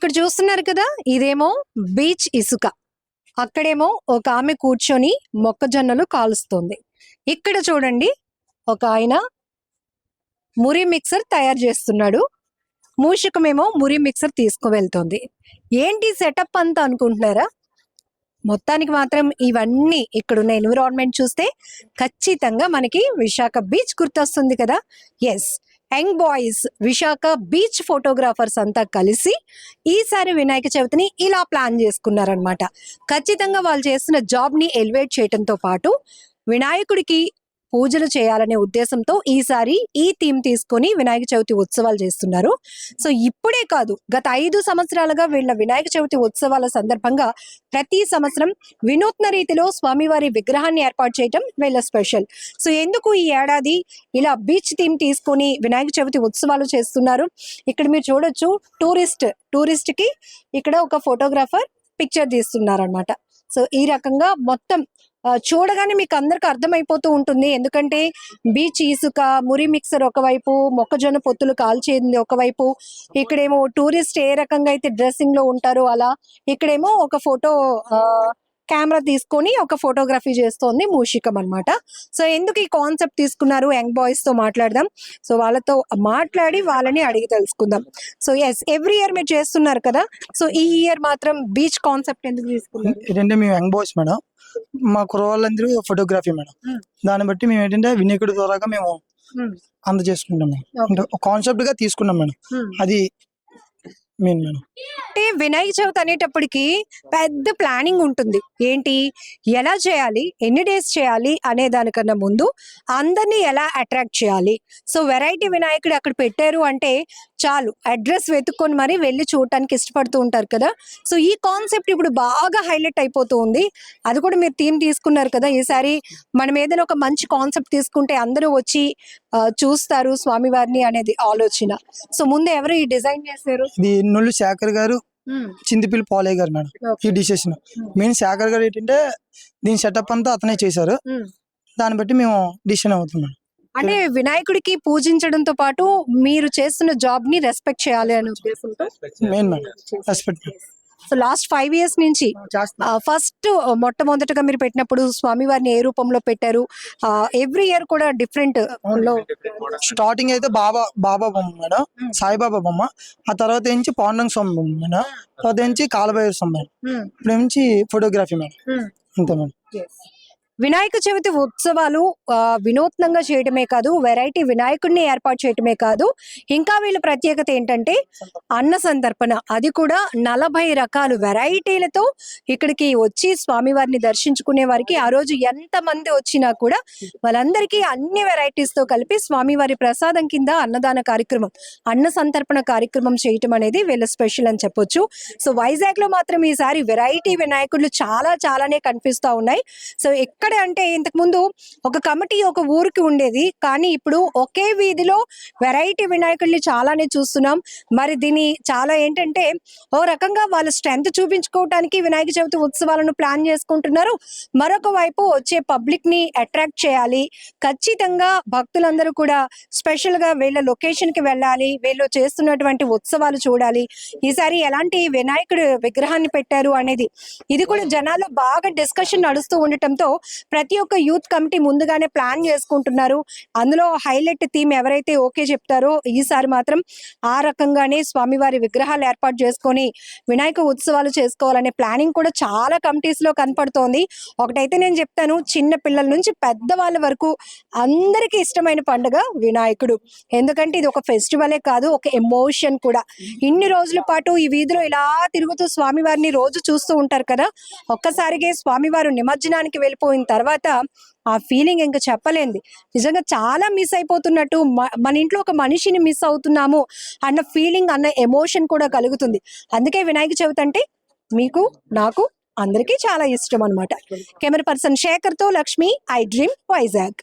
ఇక్కడ చూస్తున్నారు కదా ఇదేమో బీచ్ ఇసుక. అక్కడేమో ఒక ఆమె కూర్చొని మొక్కజొన్నలు కాలుస్తుంది. ఇక్కడ చూడండి ఒక ఆయన మురి మిక్సర్ తయారు చేస్తున్నాడు. మూషికమేమో మురి మిక్సర్ తీసుకువెళ్తుంది. ఏంటి సెటప్ అంతా అనుకుంటున్నారా? మొత్తానికి మాత్రం ఇవన్నీ ఇక్కడున్న ఎన్విరాన్మెంట్ చూస్తే ఖచ్చితంగా మనకి విశాఖ బీచ్ గుర్తొస్తుంది కదా. S young boys Visakha beach photographers అంతా కలిసి ఈసారి వినాయక చవితిని ఇలా ప్లాన్ చేసుకున్నారనమాట ఖచ్చితంగా వాళ్ళు చేస్తున్న జాబ్ని ఎలివేట్ చేయడంతో పాటు వినాయకుడికి పూజలు చేయాలనే ఉద్దేశంతో ఈసారి ఈ థీమ్ తీసుకొని వినాయక చవితి ఉత్సవాలు చేస్తున్నారు. సో ఇప్పుడే కాదు గత ఐదు సంవత్సరాలుగా వీళ్ళ వినాయక చవితి ఉత్సవాల సందర్భంగా ప్రతి సంవత్సరం వినూత్న రీతిలో స్వామివారి విగ్రహాన్ని ఏర్పాటు చేయటం వీళ్ళ స్పెషల్. సో ఎందుకు ఈ ఏడాది ఇలా బీచ్ థీమ్ తీసుకొని వినాయక చవితి ఉత్సవాలు చేస్తున్నారు? ఇక్కడ మీరు చూడొచ్చు టూరిస్ట్ టూరిస్ట్కి ఇక్కడ ఒక ఫోటోగ్రాఫర్ పిక్చర్ తీస్తున్నారనమాట సో ఈ రకంగా మొత్తం చూడగానే మీకు అందరికి అర్థమైపోతూ ఉంటుంది. ఎందుకంటే బీచ్ ఇసుక మురి మిక్సర్ ఒకవైపు మొక్కజొన్న పొత్తులు కాల్చేది ఒకవైపు ఇక్కడేమో టూరిస్ట్ ఏ రకంగా అయితే డ్రెస్సింగ్లో ఉంటారో అలా ఇక్కడేమో ఒక ఫోటో కెమెరా తీసుకొని ఒక ఫోటోగ్రఫీ చేస్తోంది మూషికం అన్నమాట. సో ఎందుకు ఈ కాన్సెప్ట్ తీసుకున్నారు యంగ్ బాయ్స్తో మాట్లాడదాం. సో వాళ్ళతో మాట్లాడి వాళ్ళని అడిగి తెలుసుకుందాం. సో ఎస్ ఎవ్రీ ఇయర్ మీరు చేస్తున్నారు కదా. సో ఈ ఇయర్ మాత్రం బీచ్ కాన్సెప్ట్ ఎందుకు తీసుకున్నారు? మేము యంగ్ బాయ్స్ మేడం. మా కురవాళ్ళందరూ ఫోటోగ్రఫీ మేడం. Hmm. దాన్ని బట్టి మేము ఏంటంటే వినాయకుడి ద్వారాగా మేము Hmm. అందజేసుకుంటాం. కాన్సెప్ట్గా తీసుకున్నాం మేడం. అది మెయిన్ మేడం అంటే వినాయక చవితి అనేటప్పటికి పెద్ద ప్లానింగ్ ఉంటుంది. ఏంటి? ఎలా చేయాలి? ఎన్ని డేస్ చేయాలి? అనే దానికన్నా ముందు అందరినీ ఎలా అట్రాక్ట్ చేయాలి? సో వెరైటీ వినాయకుడు అక్కడ పెట్టారు అంటే చాలు అడ్రస్ వెతుక్కొని మరి వెళ్ళి చూడటానికి ఇష్టపడుతూ ఉంటారు కదా. సో ఈ కాన్సెప్ట్ ఇప్పుడు బాగా హైలైట్ అయిపోతూ ఉంది. అది కూడా మీరు థీమ్ తీసుకున్నారు కదా ఈసారి మనం ఏదైనా ఒక మంచి కాన్సెప్ట్ తీసుకుంటే అందరూ వచ్చి చూస్తారు స్వామివారిని అనేది ఆలోచన. సో ముందు ఎవరు ఈ డిజైన్ చేశారు? ఇది నొల్లు శేఖర్ గారు చింతపిల్లి పాలయ్య గారు మేడం ఈ డిసిషన్. మెయిన్ శేఖర్ గారు ఏంటంటే దీని సెటప్ అంతా అతనే చేశారు. దాన్ని బట్టి మేము డిసిషన్ అవుతాం మేడం. అంటే వినాయకుడికి పూజించడంతో పాటు మీరు చేస్తున్న జాబ్ని రెస్పెక్ట్ చేయాలి అనే ఉద్దేశంతో respect so last five years నుంచి ఫస్ట్ మొట్టమొదటగా మీరు పెట్టినప్పుడు స్వామివారిని ఏ రూపంలో పెట్టారు? ఎవ్రీ ఇయర్ కూడా డిఫరెంట్లో స్టార్టింగ్ అయితే బాబా బాబా బొమ్మ మేడం. Hmm. సాయిబాబా బొమ్మ. ఆ తర్వాత నుంచి పాండంగ స్వామి బొమ్మ మేడం. తర్వాత నుంచి కాలభైరవ స్వామి మేడం. ఇప్పుడు నుంచి ఫోటోగ్రఫీ మేడం. Hmm. అంతే మేడం. వినాయక చవితి ఉత్సవాలు వినూత్నంగా చేయటమే కాదు వెరైటీ వినాయకుడిని ఏర్పాటు చేయటమే కాదు. ఇంకా వీళ్ళ ప్రత్యేకత ఏంటంటే అన్న సందర్పణ. అది కూడా నలభై రకాల వెరైటీలతో ఇక్కడికి వచ్చి స్వామివారిని దర్శించుకునే వారికి ఆ రోజు ఎంత మంది వచ్చినా కూడా వాళ్ళందరికీ అన్ని వెరైటీస్తో కలిపి స్వామివారి ప్రసాదం కింద అన్నదాన కార్యక్రమం అన్న సంతర్పణ కార్యక్రమం చేయటం అనేది వీళ్ళ స్పెషల్ అని చెప్పొచ్చు. సో వైజాగ్లో మాత్రం ఈసారి వెరైటీ వినాయకుడు చాలా చాలానే కనిపిస్తా ఉన్నాయి. సో ఎక్కడ అంటే ఇంతకు ముందు ఒక కమిటీ ఒక ఊరికి ఉండేది. కానీ ఇప్పుడు ఒకే వీధిలో వెరైటీ వినాయకుడిని చాలానే చూస్తున్నాం. మరి దీని చాలా ఏంటంటే ఓ రకంగా వాళ్ళ స్ట్రెంత్ చూపించుకోవటానికి వినాయక చవితి ఉత్సవాలను ప్లాన్ చేసుకుంటున్నారు. మరొక వైపు వచ్చే పబ్లిక్ని అట్రాక్ట్ చేయాలి. ఖచ్చితంగా భక్తులందరూ కూడా స్పెషల్గా వీళ్ళ లొకేషన్కి వెళ్ళాలి. వీళ్ళు చేస్తున్నటువంటి ఉత్సవాలు చూడాలి. ఈసారి ఎలాంటి వినాయకుడు విగ్రహాన్ని పెట్టారు అనేది ఇది కూడా జనాలు బాగా డిస్కషన్ నడుస్తూ ఉండటంతో ప్రతి ఒక్క యూత్ కమిటీ ముందుగానే ప్లాన్ చేసుకుంటున్నారు. అందులో హైలైట్ థీమ్ ఎవరైతే ఓకే చెప్తారో ఈసారి మాత్రం ఆ రకంగానే స్వామివారి విగ్రహాలు ఏర్పాటు చేసుకొని వినాయక ఉత్సవాలు చేసుకోవాలనే ప్లానింగ్ కూడా చాలా కమిటీస్లో కనపడుతోంది. ఒకటైతే నేను చెప్తాను చిన్న పిల్లల నుంచి పెద్దవాళ్ళ వరకు అందరికీ ఇష్టమైన పండుగ వినాయకుడు. ఎందుకంటే ఇది ఒక ఫెస్టివలే కాదు ఒక ఎమోషన్ కూడా. ఇన్ని రోజుల పాటు ఈ వీధిలో ఇలా తిరుగుతూ స్వామివారిని రోజు చూస్తూ ఉంటారు కదా ఒక్కసారిగా స్వామివారు నిమజ్జనానికి వెళ్ళిపోయిన తర్వాత ఆ ఫీలింగ్ ఇంకా చెప్పలేంది. నిజంగా చాలా మిస్ అయిపోతున్నట్టు మ- మన ఇంట్లో ఒక మనిషిని మిస్ అవుతున్నాము అన్న ఫీలింగ్ అన్న ఎమోషన్ కూడా కలుగుతుంది. అందుకే వినాయక చవితి అంటే మీకు నాకు అందరికీ చాలా ఇష్టం అన్నమాట. కెమెరా పర్సన్ శేఖర్తో లక్ష్మి ఐ డ్రీమ్ వైజాగ్.